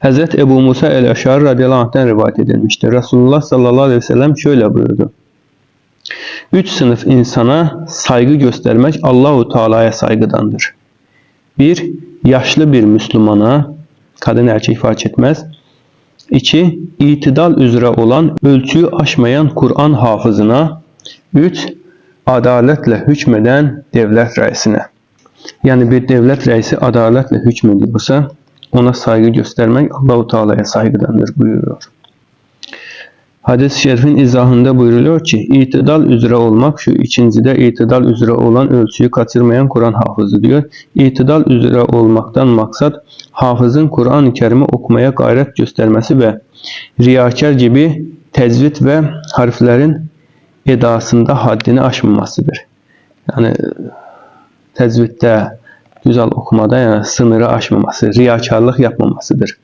Hazret Ebu Musa el-Eşari radıyallahu anh'ten rivayet edilmiştir. Resulullah sallallahu aleyhi ve sellem şöyle buyurdu. Üç sınıf insana saygı göstermek Allahu Teala'ya saygıdandır. Bir, yaşlı bir Müslümana, kadın erkek fark etmez. İki, itidal üzere olan, ölçüyü aşmayan Kur'an hafızına. Üç, adaletle hükmeden devlet reisine. Yani bir devlet reisi adaletle hükmediyorsa ona saygı göstermek Allahu Teala'ya saygıdandır buyuruyor. Hadis-i şerifin izahında buyuruluyor ki itidal üzere olmak şu ikincide itidal üzere olan ölçüyü kaçırmayan Kur'an hafızı diyor. İtidal üzere olmaktan maksat hafızın Kur'an-ı Kerim'i okumaya gayret göstermesi ve riyakar gibi tezvit ve harflerin edasında haddini aşmamasıdır. Yani tezvitte, güzel okumada yani sınırı aşmaması, riyakarlık yapmamasıdır.